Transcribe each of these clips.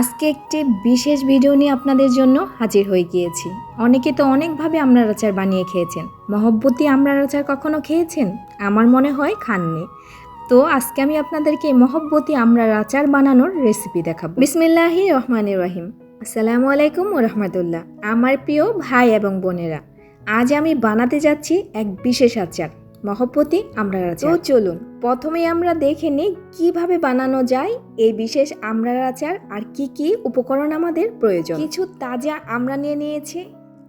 আজকে একটি বিশেষ ভিডিও নিয়ে আপনাদের জন্য হাজির হয়ে গিয়েছি। অনেকে তো অনেকভাবে আমড়ার আচার বানিয়ে খেয়েছেন। মহব্বতী আমড়ার আচার কখনো খেয়েছেন? আমার মনে হয় খাননি। তো আজকে আমি আপনাদেরকে মহব্বতী আমড়ার আচার বানানোর রেসিপি দেখাবো। বিসমিল্লাহি রহমান রহিম। আসসালামু আলাইকুম রহমতুল্লাহ। আমার প্রিয় ভাই এবং বোনেরা, আজ আমি বানাতে যাচ্ছি এক বিশেষ আচার, মহব্বতী আমড়ার আচার। চলুন প্রথমে আমরা দেখে নিই কীভাবে বানানো যায়, এই বিশেষ আমড়ার আচার আর কি কি উপকরণ আমাদের প্রয়োজন। কিছু তাজা আমড়া নিয়ে নিয়েছি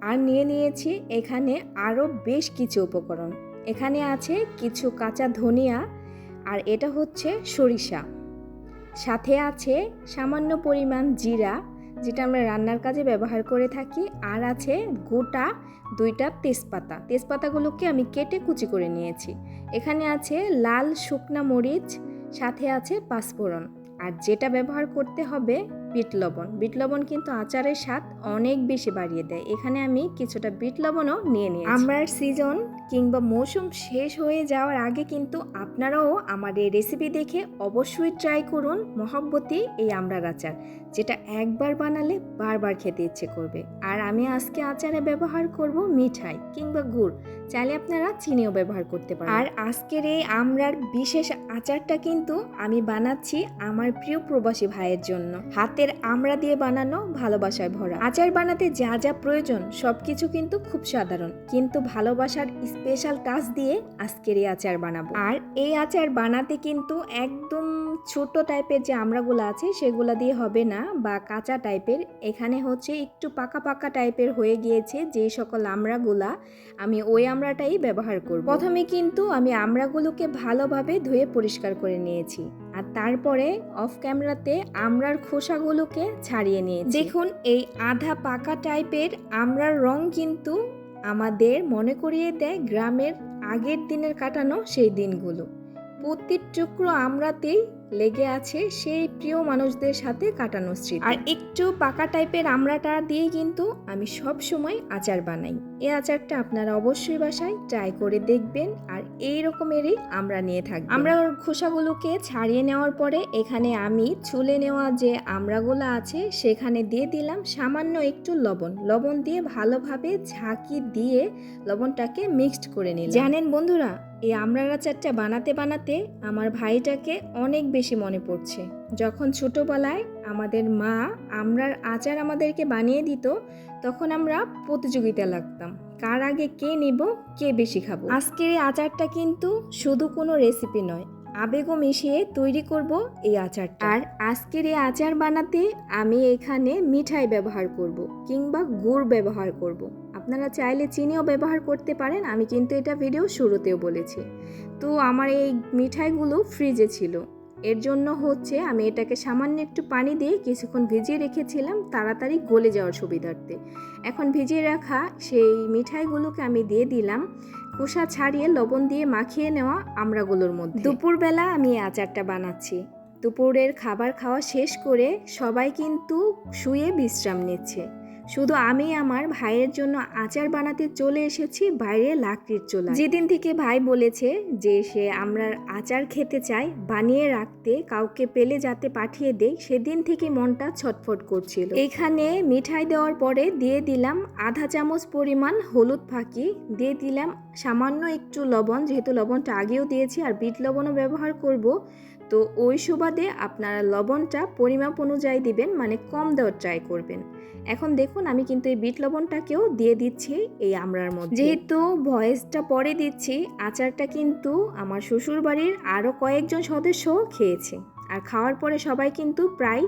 আর নিয়ে নিয়েছি এখানে আরও বেশ কিছু উপকরণ। এখানে আছে কিছু কাঁচা ধনিয়া আর এটা হচ্ছে সরিষা। সাথে আছে সামান্য পরিমাণ জিরা যেটা আমরা রান্নার কাজে ব্যবহার করে থাকি, আর আছে গোটা দুইটা তেজপাতা। তেজপাতাগুলোকে আমি কেটে কুচি করে নিয়েছি। এখানে আছে লাল শুকনা মরিচ, সাথে আছে পাঁচফোড়ন। আর যেটা ব্যবহার করতে হবে বিট লবণ। বিট লবণ কিন্তু আচারের স্বাদ অনেক বেশি বাড়িয়ে দেয়। এখানে আমি কিছুটা বিট লবণও নিয়ে নিই আমরার সিজন কিংবা মৌসুম শেষ হয়ে যাওয়ার আগে কিন্তু আপনারাও আমার এই রেসিপি দেখে অবশ্যই ট্রাই করুন মহব্বতী এই আমড়ার আচার যেটা একবার বানালে বারবার খেতে ইচ্ছে করবে। আর আমি আজকে আচারে ব্যবহার করব মিঠাই কিংবা গুড়। চাইলে আপনারা চিনিও ব্যবহার করতে পারেন। আর আজকের এই আমড়ার বিশেষ আচারটা কিন্তু আমি বানাচ্ছি আমার প্রিয় প্রবাসী ভাইয়ের জন্য। হাতের আমড়া দিয়ে বানানো ভালোবাসায় ভরা। আচার বানাতে যা যা প্রয়োজন, সবকিছু কিন্তু খুব সাধারণ। কিন্তু ভালোবাসার স্পেশাল টাচ দিয়ে আজকের এই আচার বানাবো। আর এই আচার বানাতে কিন্তু একদম ছোট টাইপের যে আমড়াগুলো আছে, সেগুলো দিয়ে হবে না, বা কাঁচা টাইপের। এখানে হচ্ছে একটু পাকা পাকা টাইপের হয়ে গিয়েছে যে সকল আমড়াগুলা আমি ওই আমড়াটাই ব্যবহার করব। প্রথমে কিন্তু আমি আমড়াগুলোকে ভালোভাবে ধুয়ে পরিষ্কার করে নিয়েছি। আর তারপরে অফ ক্যামেরাতে আমরার খোসাগুলোকে ছাড়িয়ে নিয়ে দেখুন, এই আধা পাকা টাইপের আমড়ার রং কিন্তু আমাদের মনে করিয়ে দেয় গ্রামের আগের দিনের কাটানো সেই দিনগুলো। প্রতি টুকরো আমরাতেই লেগে আছে সেই প্রিয় মানুষদের সাথে কাটানো স্মৃতি। আর একটু পাকা টাইপের আমড়াটা দিয়ে কিন্তু আমি সব সময় আচার বানাই। এই আচারটা আপনারা অবশ্যই বাসায় ট্রাই করে দেখবেন আর এই রকমেরই আমরা নিয়ে থাকব আমরা ওর খোসাগুলোকে ছাড়িয়ে নেওয়ার পরে এখানে আমি চুলে নেওয়া যে আমড়াগুলো আছে সেখানে দিয়ে দিলাম সামান্য একটু লবণ। লবণ দিয়ে ভালোভাবে ঝাঁকি দিয়ে লবণটাকে মিক্সড করে নিলাম। জানেন বন্ধুরা এই আমড়ার আচারটা বানাতে বানাতে আমার ভাইটাকে অনেক বেশি মনে পড়ছে। যখন ছোটবেলায় আমাদের মা আমরার আচার আমাদেরকে বানিয়ে দিত, তখন আমরা প্রতিযোগিতা লাগতাম। কার আগে কে নেব, কে বেশি খাব? আজকের এই আচারটা কিন্তু শুধু কোনো রেসিপি নয়, আবেগও মিশিয়ে তৈরি করব এই আচারটা। আর আজকের এই আচার বানাতে আমি এখানে মিঠাই ব্যবহার করব কিংবা গুড় ব্যবহার করব। আপনারা চাইলে চিনিও ব্যবহার করতে পারেন, আমি কিন্তু এটা ভিডিও শুরুতেও বলেছি। তো আমার এই মিঠাইগুলো ফ্রিজে ছিল। এর জন্য হচ্ছে আমি এটাকে সামান্য একটু পানি দিয়ে কিছুক্ষণ ভিজিয়ে রেখেছিলাম, তাড়াতাড়ি গলে যাওয়ার সুবিধার্থে। এখন ভিজিয়ে রাখা সেই মিঠাইগুলোকে আমি দিয়ে দিলাম। খোসা ছাড়িয়ে লবণ দিয়ে মাখিয়ে নেওয়া আমড়াগুলোর মধ্যে। দুপুরবেলা আমি আচারটা বানাচ্ছি। দুপুরের খাবার খাওয়া শেষ করে সবাই কিন্তু শুয়ে বিশ্রাম নিচ্ছে। শুধু আমি আমার ভাইয়ের জন্য আচার বানাতে চলে এসেছি বাইরে লাকড়ির চোলা যেদিন থেকে ভাই বলেছে যে সে আমরা আচার খেতে চাই, বানিয়ে রাখতে, কাউকে পেলে যাতে পাঠিয়ে দেই, সেদিন থেকে মনটা ছটফট করছিল। এখানে মিঠাই দেওয়ার পরে দিয়ে দিলাম আধা চামচ পরিমাণ হলুদ ফাঁকি, দিয়ে দিলাম সামান্য একটু লবণ, যেহেতু লবণটা আগেও দিয়েছি আর বিট লবণও ব্যবহার করব। তো ওই সুবাদে আপনারা লবণটা পরিমাপ অনুযায়ী দিবেন মানে কম দেওয়ার ট্রাই করবেন। এখন দেখুন, আমি কিন্তু এই বিট লবণটাকেও দিয়ে দিচ্ছি এই আমরার মধ্যে। যেহেতু ভয়েসটা পরে দিচ্ছি, আচারটা কিন্তু আমার শ্বশুরবাড়ির আরও কয়েকজন সদস্য খেয়েছে। আর খাওয়ার পরে সবাই কিন্তু প্রায়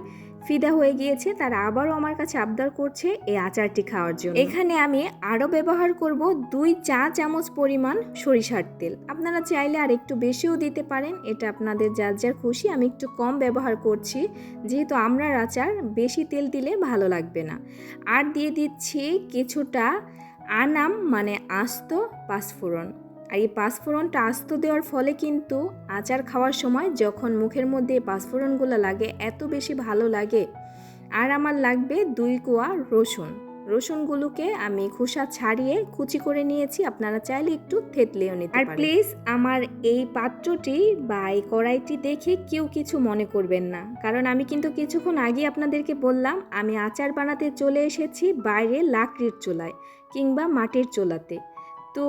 ফিদা হয়ে গিয়েছে, তারা আবারও আমার কাছে আবদার করছে এই আচারটি খাওয়ার জন্য। এখানে আমি আরও ব্যবহার করব দুই চা চামচ পরিমাণ সরিষার তেল। আপনারা চাইলে আর একটু বেশিও দিতে পারেন, এটা আপনাদের যার যার খুশি, আমি একটু কম ব্যবহার করছি। যেহেতু আমরার আচার, বেশি তেল দিলে ভালো লাগবে না। আর দিয়ে দিচ্ছি কিছুটা আনাম মানে আস্ত পাঁচফোড়ন। আর এই পাঁচফোড়নটা আস্ত দেওয়ার ফলে কিন্তু আচার খাওয়ার সময় যখন মুখের মধ্যে এই পাঁচফোড়নগুলো লাগে এত বেশি ভালো লাগে। আর আমার লাগবে দুই কোয়া রসুন। রসুনগুলোকে আমি খোসা ছাড়িয়ে কুচি করে নিয়েছি আপনারা চাইলে একটু থেতলেও নিতে আর প্লিজ আমার এই পাত্রটি বা এই কড়াইটি দেখে কেউ কিছু মনে করবেন না। কারণ আমি কিন্তু কিছুক্ষণ আগে আপনাদেরকে বললাম আমি আচার বানাতে চলে এসেছি বাইরে লাকড়ির চুলায় কিংবা মাটির চুলাতে। তো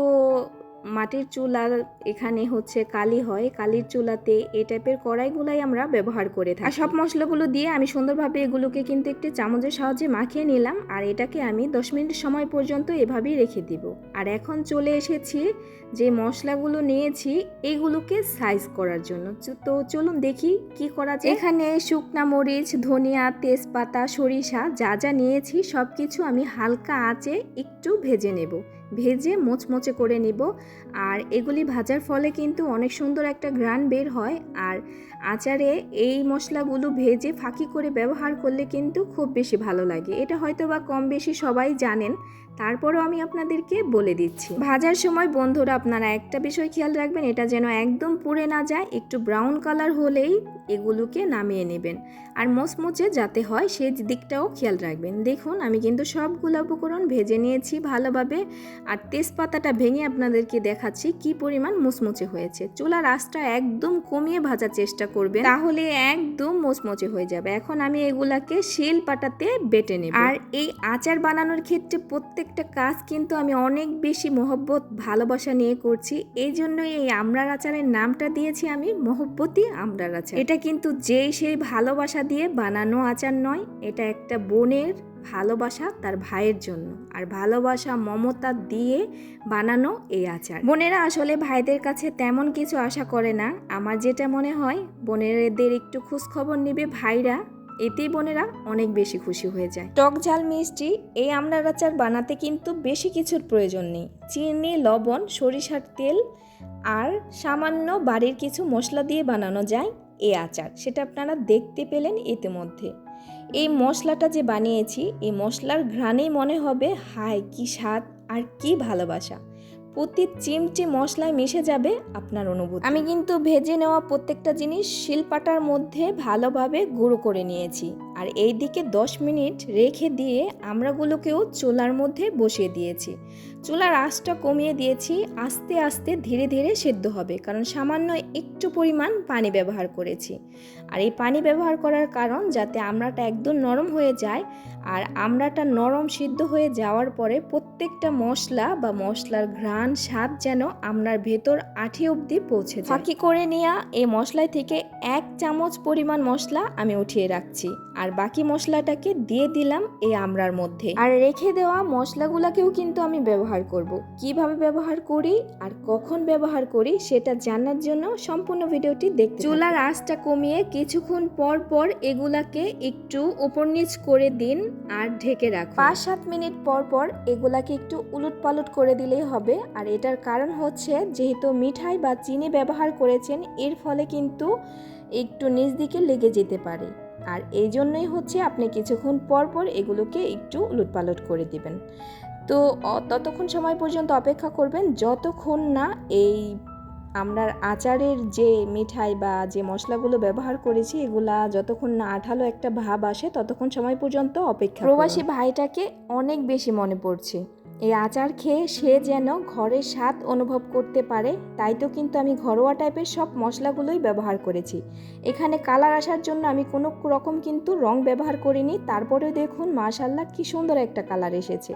মাটির চুলা এখানে হচ্ছে কালি হয়। কালির চুলাতে এই টাইপের কড়াইগুলাই আমরা ব্যবহার করে থাকি। সব মশলাগুলো দিয়ে আমি সুন্দরভাবে এগুলোকে কিন্তু একটি চামচের সাহায্যে মাখিয়ে নিলাম। আর এটাকে আমি দশ মিনিট সময় পর্যন্ত এভাবেই রেখে দিব। আর এখন চলে এসেছি যে মশলাগুলো নিয়েছি এগুলোকে সাইজ করার জন্য। তো চলুন দেখি কি করা যায়। এখানে শুকনা মরিচ, ধনিয়া, তেজপাতা, সরিষা যা যা নিয়েছি সব কিছু আমি হালকা আঁচে একটু ভেজে নেব। ভেজে মোচমোচে করে নিব। আর এগুলি ভাজার ফলে কিন্তু অনেক সুন্দর একটা গ্রান বের হয়। আর আচারে এই মশলাগুলো ভেজে ফাঁকি করে ব্যবহার করলে কিন্তু খুব বেশি ভালো লাগে। এটা হয়তো বা কম বেশি সবাই জানেন। তারপরও আমি আপনাদেরকে বলে দিচ্ছি। ভাজার সময় বন্ধুরা আপনারা একটা বিষয় খেয়াল রাখবেন, এটা যেন একদম পুড়ে না যায়, একটু ব্রাউন কালার হলেই এগুলোকে নামিয়ে নেবেন। আর মোচমোচে যাতে হয়, সেই দিকটাও খেয়াল রাখবেন। দেখুন, আমি কিন্তু সবগুলো উপকরণ ভেজে নিয়েছি ভালোভাবে, আর তেজপাতাটা ভেঙে আপনাদেরকে দেখাচ্ছি কি পরিমাণ মুচমুচে হয়েছে। চুলার আঁচটা একদম কমিয়ে ভাজার চেষ্টা করবেন, তাহলে একদম মুচমুচে হয়ে যাবে। এখন আমি এগুলাকে শিল পাটাতে বেটে নেব। আর এই আচার বানানোর ক্ষেত্রে প্রত্যেকটা কাজ কিন্তু আমি অনেক বেশি মহব্বত, ভালোবাসা নিয়ে করছি। এই জন্যই এই আমড়ার আচারের নামটা দিয়েছি আমি, মহব্বতী আমড়ার আচার এটা কিন্তু যেই সেই ভালোবাসা দিয়ে বানানো আচার নয়, এটা একটা বোনের ভালোবাসা তার ভাইয়ের জন্য। আর ভালোবাসা, মমতা দিয়ে বানানো এই আচার। বোনেরা আসলে ভাইদের কাছে তেমন কিছু আশা করে না। আমার যেটা মনে হয় বোনেরদের একটু খোঁজ খবর নেবে ভাইরা। এতেই বোনেরা অনেক বেশি খুশি হয়ে যায়। টক ঝাল মিষ্টি এই আমড়ার আচার বানাতে কিন্তু বেশি কিছুর প্রয়োজন নেই। চিনি, লবণ, সরিষার তেল আর সামান্য বাড়ির কিছু মশলা দিয়ে বানানো যায় এই আচার। সেটা আপনারা দেখতে পেলেন ইতিমধ্যে। এই মশলাটা যে বানিয়েছি, এই মশলার ঘ্রাণেই মনে হবে, হায়, কি স্বাদ আর কি ভালোবাসা। প্রতি চিমচি মশলায় মিশে যাবে আপনার অনুভূতি। আমি কিন্তু ভেজে নেওয়া প্রত্যেকটা জিনিস শিলপাটার মধ্যে ভালোভাবে গুঁড়ো করে নিয়েছি। আর এই দিকে দশ মিনিট রেখে দিয়ে আমরাগুলোকেও চুলার মধ্যে বসিয়ে দিয়েছি। চুলার আঁচটা কমিয়ে দিয়েছি, আস্তে আস্তে ধীরে ধীরে সেদ্ধ হবে, কারণ সামান্য একটু পরিমাণ পানি ব্যবহার করেছি। আর এই পানি ব্যবহার করার কারণ যাতে আমড়াটা একদম নরম হয়ে যায়, আর আমড়াটা নরম সিদ্ধ হয়ে যাওয়ার পরে প্রত্যেকটা মশলা বা মশলার ঘ্রাণ স্বাদ যেন আমড়ার ভেতর আঠি অবধি পৌঁছে ফাঁকি করে নেওয়া এই মশলায় থেকে এক চামচ পরিমাণ মশলা আমি উঠিয়ে রাখছি, আর বাকি মশলাটাকে দিয়ে দিলাম এই আমড়ার মধ্যে। আর রেখে দেওয়া মশলাগুলোকেও কিন্তু আমি ব্যবহার করব। কীভাবে ব্যবহার করি আর কখন ব্যবহার করি সেটা জানার জন্য সম্পূর্ণ ভিডিওটি দেখতে চুলার আঁচটা কমিয়ে কিছুক্ষণ পর পর এগুলাকে একটু উপর নিচ করে দিন আর ঢেকে রাখুন। পাঁচ সাত মিনিট পর পর এগুলাকে একটু উলট পালট করে দিলেই হবে। আর এটার কারণ হচ্ছে যেহেতু মিঠাই বা চিনি ব্যবহার করেছেন, এর ফলে কিন্তু একটু নিচ দিকে লেগে যেতে পারে। আর এই জন্যই হচ্ছে আপনি কিছুক্ষণ পর পর এগুলোকে একটু উলটপালট করে দিবেন। তো ততক্ষণ সময় পর্যন্ত অপেক্ষা করবেন, যতক্ষণ না এই আমরা আচারের যে মিঠাই বা যে মশলাগুলো ব্যবহার করেছি, এগুলা যতক্ষণ না আঠালো একটা ভাব আসে, ততক্ষণ সময় পর্যন্ত অপেক্ষা প্রবাসী ভাইটাকে অনেক বেশি মনে পড়ছে। এই আচার খেয়ে সে যেন ঘরের স্বাদ অনুভব করতে পারে, তাই তো কিন্তু আমি ঘরোয়া টাইপের সব মশলাগুলোই ব্যবহার করেছি। এখানে কালার আসার জন্য আমি কোনো রকম কিন্তু রং ব্যবহার করিনি, তারপরেও দেখুন মাশাল্লাহ কি সুন্দর একটা কালার এসেছে।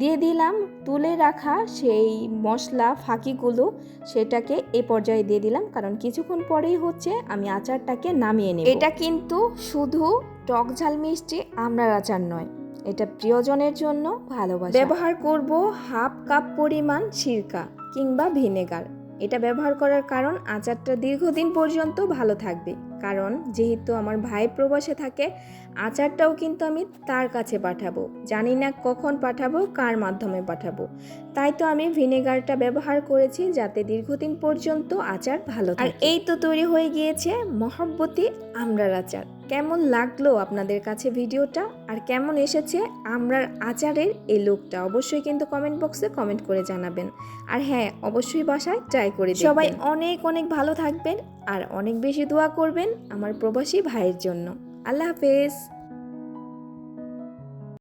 দিয়ে দিলাম, তুলে রাখা সেই মশলা ফাঁকিগুলো, সেটাকে এ পর্যায়ে দিয়ে দিলাম, কারণ কিছুক্ষণ পরেই হচ্ছে আমি আচারটাকে নামিয়ে নেব। এটা কিন্তু শুধু টক ঝাল মিষ্টি আমড়ার আচার নয়। এটা প্রিয়জনের জন্য ভালোবাসা। ব্যবহার করব হাফ কাপ পরিমাণ সিরকা কিংবা ভিনেগার। এটা ব্যবহার করার কারণ আচারটা দীর্ঘদিন পর্যন্ত ভালো থাকবে। কারণ যেহেতু আমার ভাই প্রবাসে থাকে আচারটাও কিন্তু আমি তার কাছে পাঠাবো। জানি না কখন পাঠাবো কার মাধ্যমে পাঠাবো। তাই তো আমি ভিনেগারটা ব্যবহার করেছি যাতে দীর্ঘদিন পর্যন্ত আচার ভালো আর এই তো তৈরি হয়ে গিয়েছে মহব্বতী আমরার আচার। কেমন লাগল আপনাদের কাছে ভিডিওটা? আর কেমন এসেছে আমরার আচারের এই লুকটা অবশ্যই কিন্তু কমেন্ট বক্সে কমেন্ট করে জানাবেন। আর হ্যাঁ অবশ্যই বাসায় ট্রাই করে সবাই অনেক অনেক ভালো থাকবেন আর অনেক বেশি দোয়া করবেন আমার প্রবাসী ভাইয়ের জন্য। আল্লাহ হাফেজ।